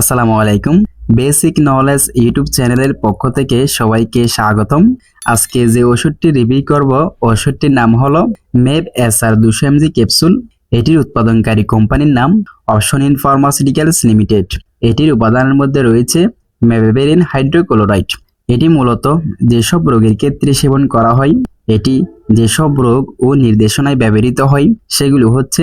আসসালামু আলাইকুম। Basic knowledge YouTube চ্যানেলের পক্ষ থেকে সবাইকে স্বাগতম। আজকে যে ওষুধটি রিভিউ করব, ওষুধটির নাম হলো মেব এস আর দুশো এমজি ক্যাপসুল। এটির উৎপাদনকারী কোম্পানির নাম অপশন ইন ফার্মাসিউটিক্যালস লিমিটেড। এটির উপাদানের মধ্যে রয়েছে মেবেবেরিন হাইড্রোক্লোরাইড। এটি মূলত যেসব রোগের ক্ষেত্রে সেবন করা হয়, এটি যেসব রোগ ও নির্দেশনায় ব্যবহৃত হয়, সেগুলো হচ্ছে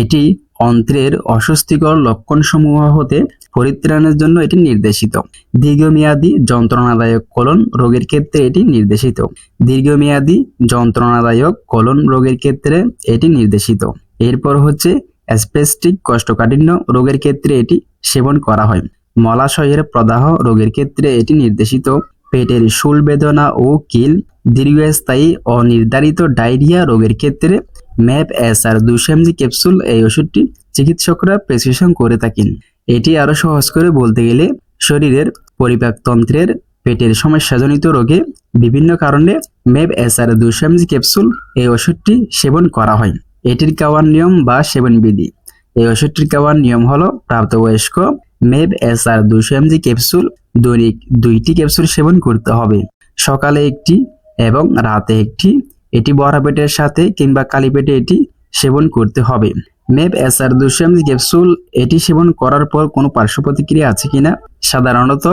এটি অন্ত্রের অস্বস্তিকর লক্ষণসমূহ হতে পরিত্রাণের জন্য এটি নির্দেশিত। দীর্ঘমেয়াদী যন্ত্রণাদায়ক কোলন রোগের ক্ষেত্রে এটি নির্দেশিত। দীর্ঘমেয়াদী যন্ত্রণাদায়ক কোলন রোগের ক্ষেত্রে এটি নির্দেশিত। এরপর হচ্ছে অ্যাসপেস্টিক কষ্টকাঠিন্য রোগের ক্ষেত্রে এটি সেবন করা হয়। মলাশয়ের প্রদাহ রোগের ক্ষেত্রে এটি নির্দেশিত। পেটের শুল বেদনা ও কিল, দীর্ঘস্থায়ী অনির্ধারিত ডায়রিয়া রোগের ক্ষেত্রে ম্যাপ এস আর দুশো এমজি ক্যাপসুল এই ওষুধটি চিকিৎসকরা প্রেসক্রিপশন করে থাকেন। এটি আরও সহজ করে বলতে গেলে শরীরের পরিপাকতন্ত্রের পেটের সমস্যাজনিত রোগে বিভিন্ন কারণে ম্যাপ এস আর দুশো এমজি ক্যাপসুল এই ওষুধটি সেবন করা হয়। এটির খাওয়ার নিয়ম বা সেবন বিধি এই ওষুধটির খাওয়ার নিয়ম হল প্রাপ্তবয়স্ক মেব এস আর দুশো এমজি ক্যাপসুল দৈনিক দুইটি ক্যাপসুল সেবন করতে হবে। সকালে একটি এবং রাতে একটি এটি বড়া পেটের সাথে কিংবা কালি পেটে এটি সেবন করতে হবে। মেব এস আর দুশো ক্যাপসুল এটি সেবন করার পর কোনো পার্শ্ব প্রতিক্রিয়া আছে কিনা? সাধারণত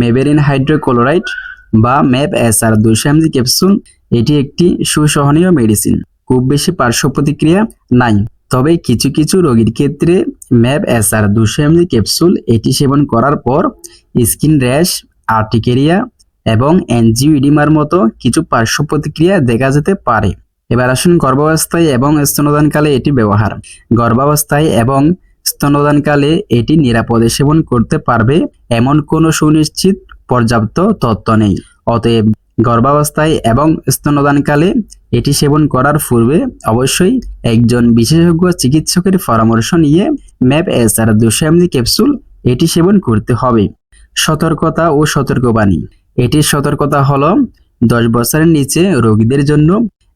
মেবেরিন হাইড্রোক্লোরাইড বা মেব এস আর দুশো ক্যাপসুল এটি একটি সুসহনীয় মেডিসিন। খুব বেশি পার্শ্ব প্রতিক্রিয়া নাই। তবে কিছু কিছু রোগীর ক্ষেত্রে ম্যাপ এস আর দুশো এমজি ক্যাপসুল এটি সেবন করার পর স্কিন র্যাশ, আর্টিকেরিয়া এবং এনজিওইডিমার মতো কিছু পার্শ্ব প্রতিক্রিয়া দেখা যেতে পারে। এবার আসুন গর্ভাবস্থায় এবং স্তনদানকালে এটি ব্যবহার। গর্ভাবস্থায় এবং স্তনদানকালে এটি নিরাপদে সেবন করতে পারবে এমন কোনো সুনিশ্চিত পর্যাপ্ত তথ্য নেই। অতএব গর্ভাবস্থায় এবং স্তনদানকালে এটি সেবন করার পূর্বে অবশ্যই একজন বিশেষজ্ঞ চিকিৎসকের পরামর্শ নিয়ে ম্যাপ এস আর দুশো এমজি ক্যাপসুল এটি সেবন করতে হবে। সতর্কতা ও সতর্কবাণী। এটির সতর্কতা হলো, দশ বছরের নিচে রোগীদের জন্য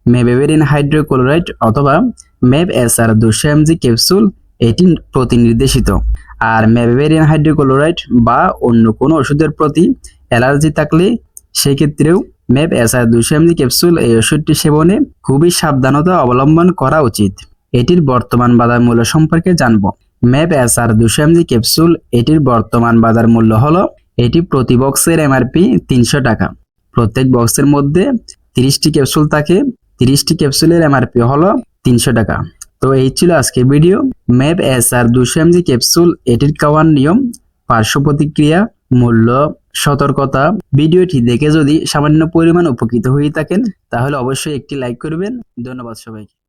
মেবেবেরিন হাইড্রোক্লোরাইড অথবা ম্যাব এস আর দুশো এমজি ক্যাপসুল এটি প্রতিনির্দেশিত। আর মেবেবেরিন হাইড্রোক্লোরাইড বা অন্য কোনো ওষুধের প্রতি অ্যালার্জি থাকলে সেক্ষেত্রেও ম্যাপ এসআর দুশো এমজি ক্যাপসুল এই ওষুধটি সেবনে খুবই সাবধানতা অবলম্বন করা উচিত। এটির বর্তমান বাজার মূল্য সম্পর্কে জানব। ম্যাপ এসআর দুশো এমজি ক্যাপসুল এটির বর্তমান বাজার মূল্য হলো এটি প্রতি বক্সের এমআরপি তিনশো টাকা। প্রত্যেক বক্সের মধ্যে তিরিশটি ক্যাপসুল থাকে, তিরিশটি ক্যাপসুলের এমআরপি হলো তিনশো টাকা। তো এই ছিল আজকের ভিডিও। ম্যাপ এস আর দুশো এমজি ক্যাপসুল, এটির খাওয়ার নিয়ম, পার্শ্ব প্রতিক্রিয়া, মূল্য, সতর্কতা। ভিডিওটি দেখে যদি সামান্য পরিমাণ উপকৃত হয়ে থাকেন, তাহলে অবশ্যই একটি লাইক করবেন। ধন্যবাদ সবাইকে।